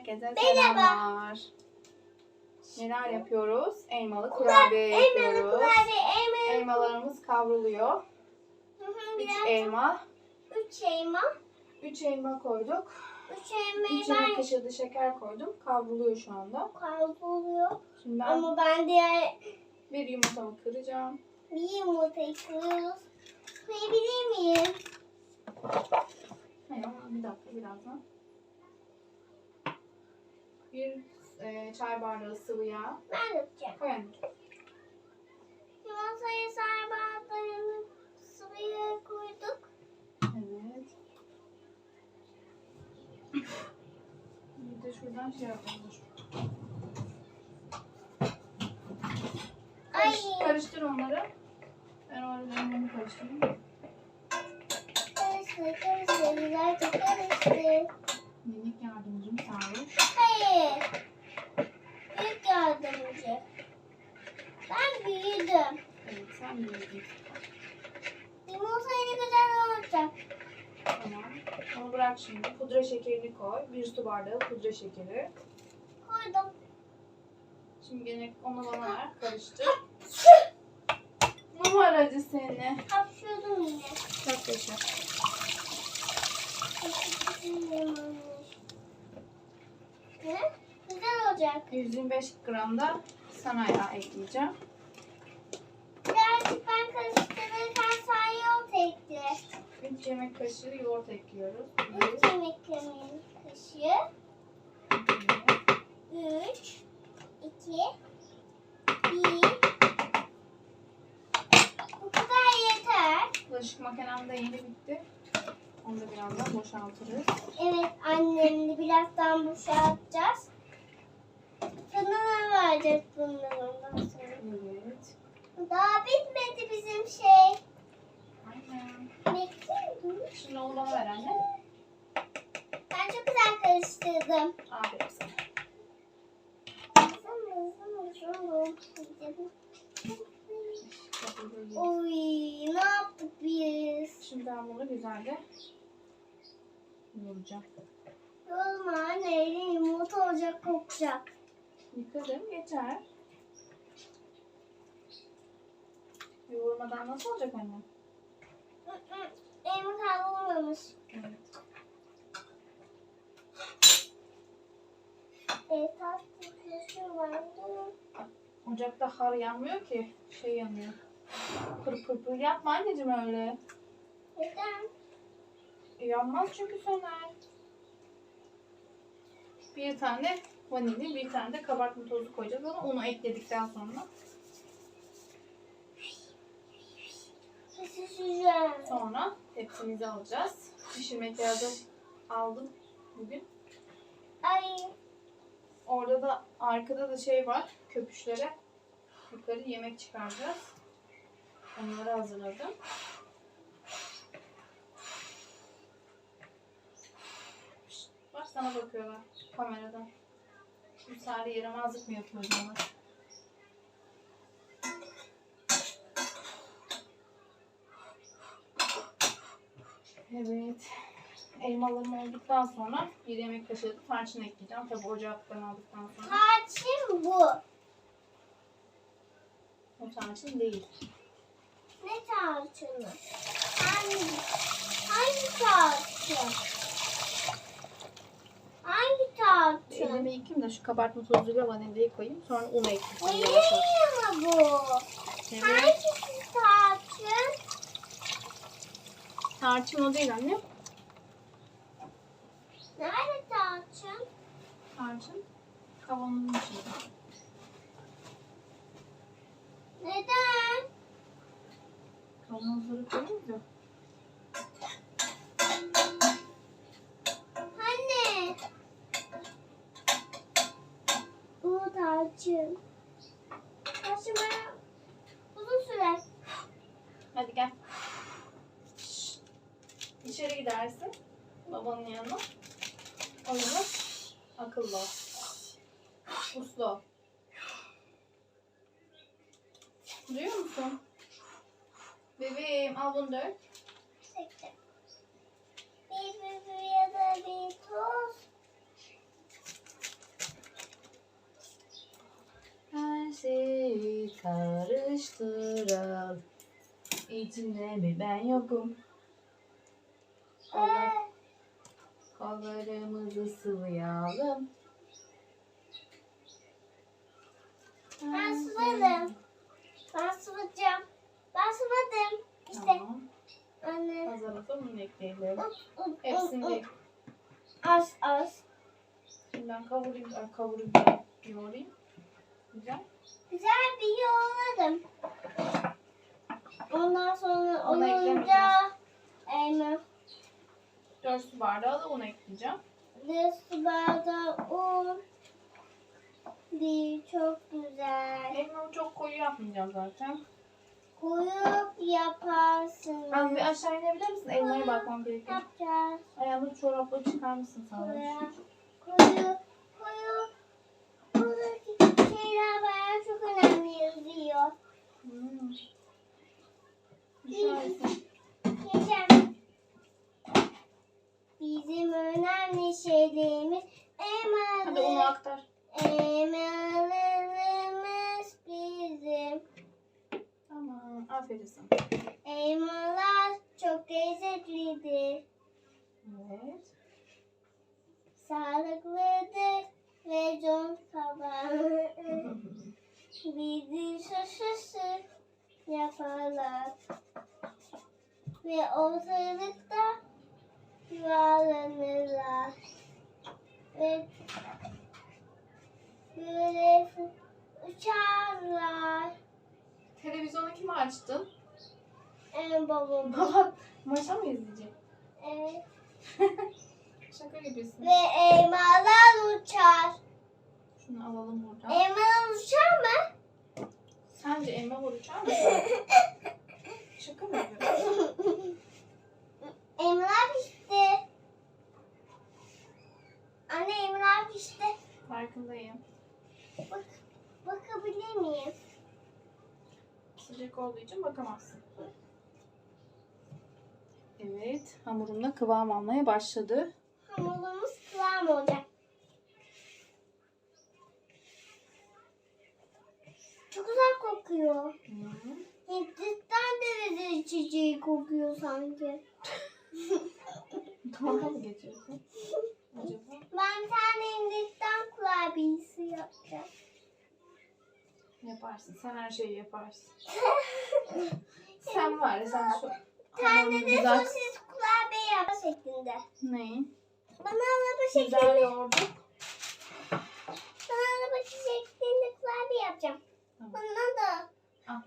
Herkese selamlar. Neler yapıyoruz? Elmalı kurabiye yapıyoruz. kurabiye, elmalı. Elmalarımız kavruluyor. Hı hı, 3 biraz elma. Üç elma. 3 elma koyduk. Üç elmayı 3 yemek ben kaşığı da şeker koydum. Kavruluyor şu anda. kavruluyor. Şimdi ben Ama ben diğer bir yumurtamı kıracağım. bir yumurtayı kırıyoruz. Kıyabilir miyim? Hayır bir dakika birazdan. Bir e, çay bardağı sıvı yağ. Ben yapacağım. Koy anne. Yumurtayı sarmalarını sıvıya koyduk. Evet. Bir de şuradan şey yapalım. Karış, karıştır onları. Ben orada elmamı karıştırayım. Karıştı, karıştı, güzelce karıştı. Minik yardımcım. Hayır. Büyük yardımcı. Ben büyüdüm. Evet sen büyüdün. Yumurtayı güzel olacak. Tamam. Onu bırak şimdi. Pudra şekerini koy. Bir su bardağı pudra şekeri. Koydum. Şimdi gene onu bana ver. Karıştır. Numaracı seni. Hapşurdum yine. Çok yaşa. Güzel olacak. 125 gram da sana yağ ekleyeceğim. Birazcık ben karıştırırken sen yoğurt ekle. 3 yemek kaşığı yoğurt ekliyoruz. Üç yemek yemeğin kaşığı. Üç, iki, bir. Bu kadar yeter. Bulaşık makinem de yeni bitti. Onu da birazdan boşaltırız. Evet annemle birazdan boşaltacağız. Fırına vereceğiz bunları ondan sonra. Evet. Daha bitmedi bizim şey. Aynen. Bekliyorum. Şimdi onu bana ver anne. Ben çok güzel karıştırdım. Aferin sana. Oy ne yaptık biz? Şimdi ben bunu güzelce yoğuracağım. Yorma anne elin yumurta olacak kokacak. Yıkadım yeter. Yoğurmadan nasıl olacak anne? Hı hı, Elim kavrulmamış. Evet. Evet tatlı şu vardı. Ocakta har yanmıyor ki. Şey yanıyor. Pır pır pır yapma anneciğim öyle. Neden? E, yanmaz çünkü söner. Bir tane vanilya, bir tane de kabartma tozu koyacağız ama onu ekledikten sonra. Sonra tepsimizi alacağız. Pişirmekte hazır aldım bugün. Ay Orada da arkada da şey var. Köpüşlere yukarı yemek çıkaracağız. Onları hazırladım. Şşt, Bak sana bakıyorlar kameradan. Müsaade yaramazlık mı yapıyor bana? Evet. Elmalarım olduktan sonra bir yemek kaşığı da tarçın ekleyeceğim. Tabi ocaktan aldıktan sonra. tarçın bu. O tarçın değil. Ne tarçını? Hangi? Hangi tarçın? Hangi tarçın? Elimi yıkayayım da şu kabartma tozuyla vanilyayı koyayım. Sonra un ekleyeyim. Yavaş. ama bu. Evet. Hangisi tarçın? Tarçın o değil anne. Nerede tarçın? Tarçın kavanozun içinde. Neden? Kavanozları koyuyoruz ya. Tarçın bana uzun sürer. Hadi gel. İçeri gidersin. Babanın yanına. O yüzden akıllı ol. Uslu ol. Duyuyor musun? Bebeğim al bunu dök. Bekle. Bir ya da bir toz. Tanıştırıl. İçinde mi ben yokum. Kollar, kollarımızı sıvayalım. Ben sıvadım. Ben sıvayacağım. Ben sıvadım. İşte Tamam. anne. Hazırlıkla bunu ekleyelim. Hepsini Az az. şimdi ben kavurayım, ay kavurayım, yoğurayım. Güzel. Güzel bir yoğurladım. Ondan sonra Onu olunca elma. 4 su bardağı da un ekleyeceğim. Bir su bardağı un. Bir çok güzel. Elmamı çok koyu yapmayacağım zaten. Koyup yaparsın. Az bir aşağı inebilir misin? Elmaya bakmam gerekiyor. Yapacağız. Ayağını çorapla çıkar mısın sana? Koyu, koyu, koyu. Bayağı çok önemli yazıyor. Hmm. Bizim önemli şeylerimiz Hadi onu aktar. Bizim. Tamam. Aferin sana. Ve ortalıkta yuvarlanırlar. Ve böyle uçarlar. Televizyonu kime açtın? En babam. Baba maça mı izleyecek? Evet. Şaka gibisin. Ve elmalar uçar. Şunu alalım buradan. Elmalar uçar mı? Sence elma uçar mı? Şaka mı yapıyorsun? Emrah pişti. Anne Emrah pişti. Farkındayım. Bak, bakabilir miyim? Sıcak olduğu için bakamazsın. Evet. Hamurum da kıvam almaya başladı. Hamurumuz kıvam olacak. Çok güzel kokuyor. Kokuyor sanki. Dalga mı geçiyorsun? Acaba? Ben bir tane Hindistan kurabiyesi yapacağım. Yaparsın. Sen her şeyi yaparsın. Sen var ya sen şu Bir tane de güzel... sosis kurabiye yap şeklinde. Neyi? Bana araba Güzel şeklinde, yoğurdum. bana araba şeklinde kurabiye yapacağım. Tamam. Bana da. Al.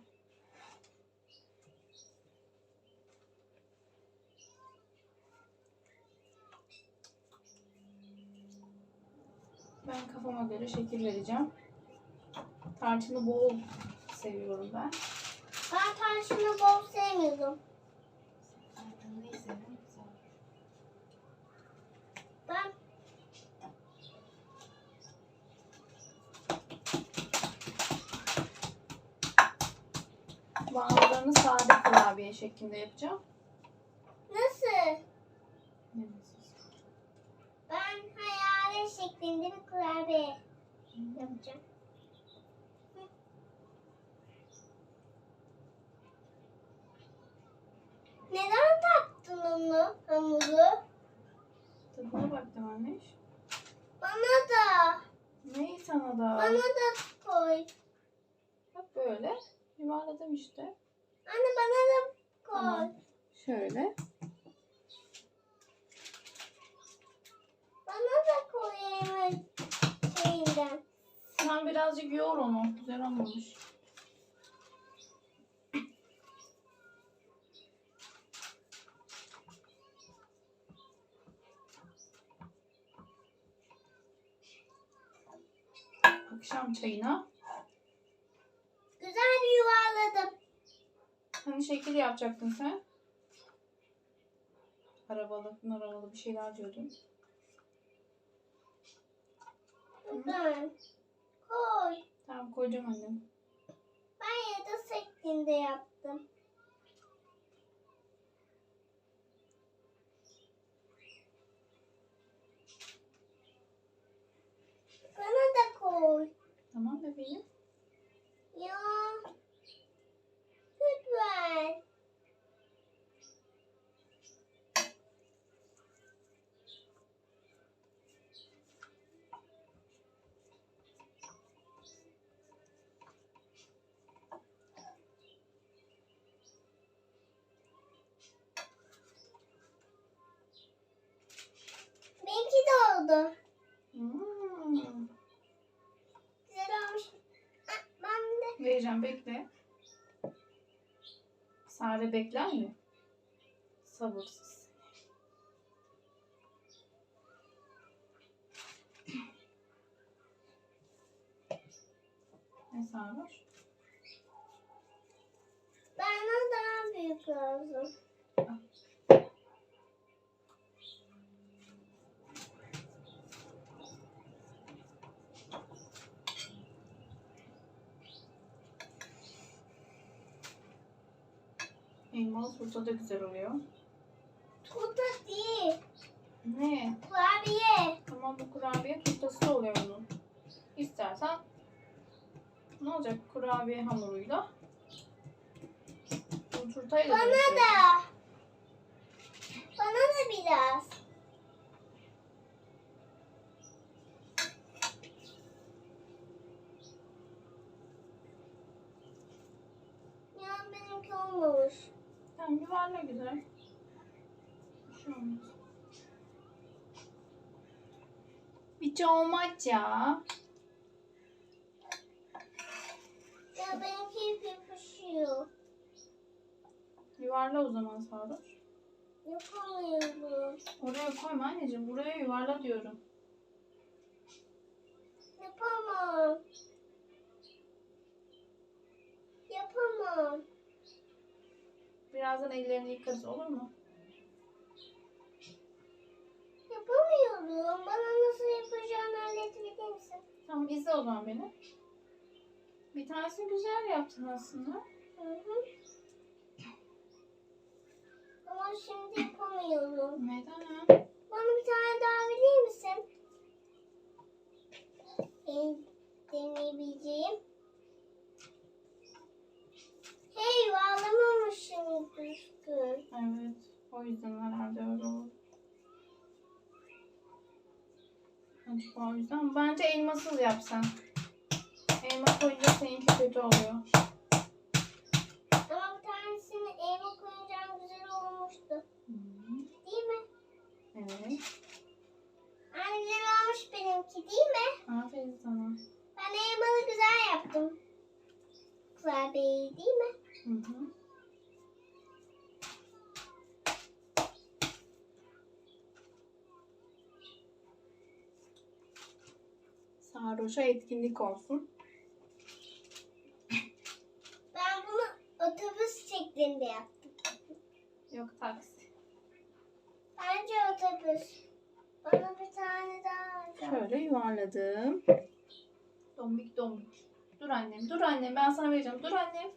Ben kafama göre şekil vereceğim. Tarçını bol seviyorum ben. Ben tarçını bol sevmiyorum. Ben Bazılarını sade kurabiye şeklinde yapacağım. nasıl? Neyse. Ben şeklinde bir kurabiye yapacağım. Neden taktın onu hamuru? Tadına baktım anne. Bana da. Neyi sana da? Bana da koy. Bak böyle. Yuvarladım işte. Anne bana da koy. Tamam. Şöyle. Bana da koy elma şeyinden. Sen birazcık yoğur onu. Güzel olmamış. Akşam çayına. Güzel yuvarladım. Hani şekil yapacaktın sen? Arabalı, arabalı bir şeyler diyordun. Güzel. Koy. Tamam koyacağım annem. Ben ya da şeklinde yaptım. Bana da koy. Tamam bebeğim. Ya oldu. Hmm. Güzel olmuş. Ah, Ben de. Vereceğim bekle. Sare bekler mi? Sabırsız. Ne sarmış? Bana daha büyük lazım. Elmalı turta da güzel oluyor. Turta değil. Ne? Kurabiye. Ama bu kurabiye turtası da oluyor bunun. İstersen ne olacak kurabiye hamuruyla? Bu turtayı da Bana dönüştürelim. da. Bana da biraz. Ya benimki olmamış. Tamam yuvarla güzel. Bir şey olmaz. Hiç olmaz ya. Ya benimki yapışıyor. Yuvarla o zaman Sarhoş. Yapamıyorum. Oraya koyma anneciğim. Buraya yuvarla diyorum. Birazdan ellerini yıkarız olur mu? Yapamıyorum. Bana nasıl yapacağını öğretebilir misin? Tamam izle o zaman beni. Bir tanesini güzel yaptın aslında. Hı hı. Ama şimdi yapamıyorum. Neden? Bana bir tane daha verir misin? Ben deneyebileceğim. O yüzden herhalde öyle oldu. Acaba o yüzden. Bence elmasız yapsan. Elma koyunca seninki kötü oluyor. Ama bir tanesini elma koyunca güzel olmuştu. Değil mi? Evet. Güzel olmuş benimki değil mi? Aferin sana. Ben elmalı güzel yaptım. Kurabiyeyi değil mi? Hı hı. Sarhoş'a etkinlik olsun. Ben bunu otobüs şeklinde yaptım. Yok taksi. Bence otobüs. Bana bir tane daha. Şöyle yuvarladım. Dombik dombik. Dur annem, dur annem. Ben sana vereceğim. Dur annem.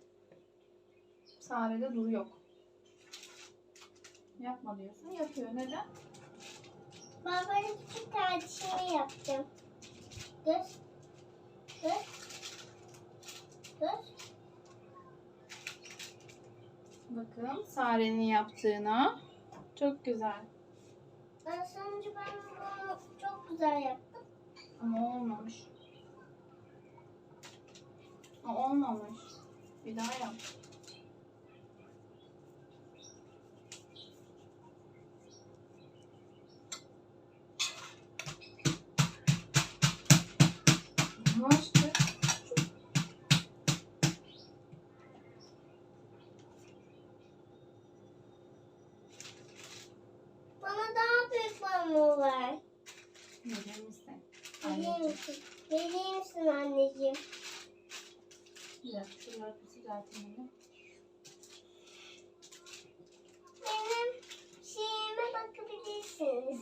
Sare'de dur yok. Yapma diyorsun. Yapıyor. Neden? Ben böyle küçük kardeşimi yaptım. Göz. Göz. Göz. Bakın Sare'nin yaptığına. Çok güzel. Ben sonucu ben bunu çok güzel yaptım. Ama olmamış. O olmamış. Bir daha yap. Yavaşça. Bana daha büyük balonu ver. Verir misin? Verir Anneciğim. misin? Verir misin anneciğim? Bir dakika şuraları bir düzelteyim yine. Benim şeyime bakabilirsiniz.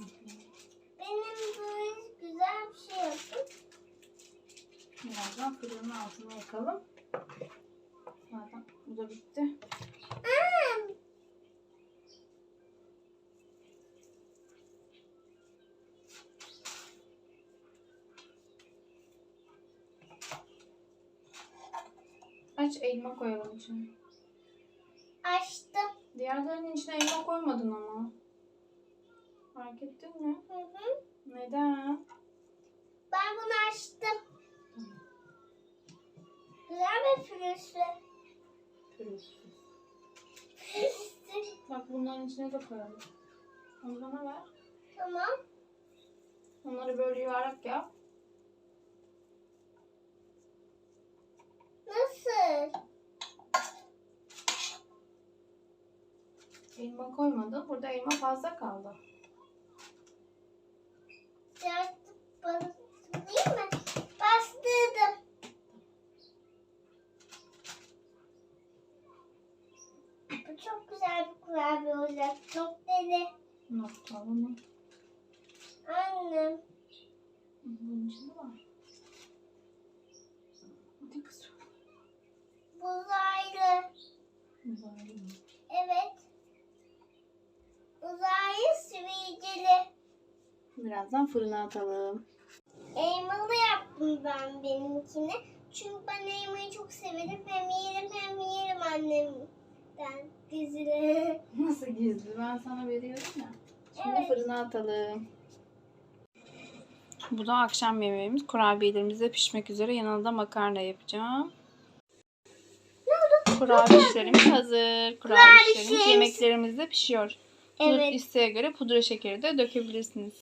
Benim böyle güzel bir şey yaptım. Birazdan fırının altına yakalım. Zaten bu da bitti. Aç elma koyalım içine. açtım. Diğerlerinin içine elma koymadın ama. Fark ettin mi? Hı hı. Neden? Ben bunu açtım. Güzel bir pürüzlü. Pürüzsüz. Bak bunların içine de koyalım. Onu bana ver. Tamam. Onları böyle yuvarlak yap. Nasıl? Elma koymadın. Burada elma fazla kaldı. Mı? Bastırdım. Bu çok güzel bir olacak. Çok dedi. Noktalı mı? Annem. Bunun içinde var. Hadi kız. Uzaylı. Uzaylı mı? Evet. Uzaylı sivilceli. Birazdan fırına atalım. Elmalı yaptım ben benimkini. Çünkü ben elmayı çok severim. Hem yerim hem yerim annemden gizli. Nasıl gizli? Ben sana veriyorum ya. Şimdi Evet. fırına atalım. Bu da akşam yemeğimiz. Kurabiyelerimiz de pişmek üzere. Yanına da makarna yapacağım. Kurabiyelerimiz hazır. Kurabiyelerimiz, yemeklerimiz de pişiyor. Evet. isteğe göre pudra şekeri de dökebilirsiniz.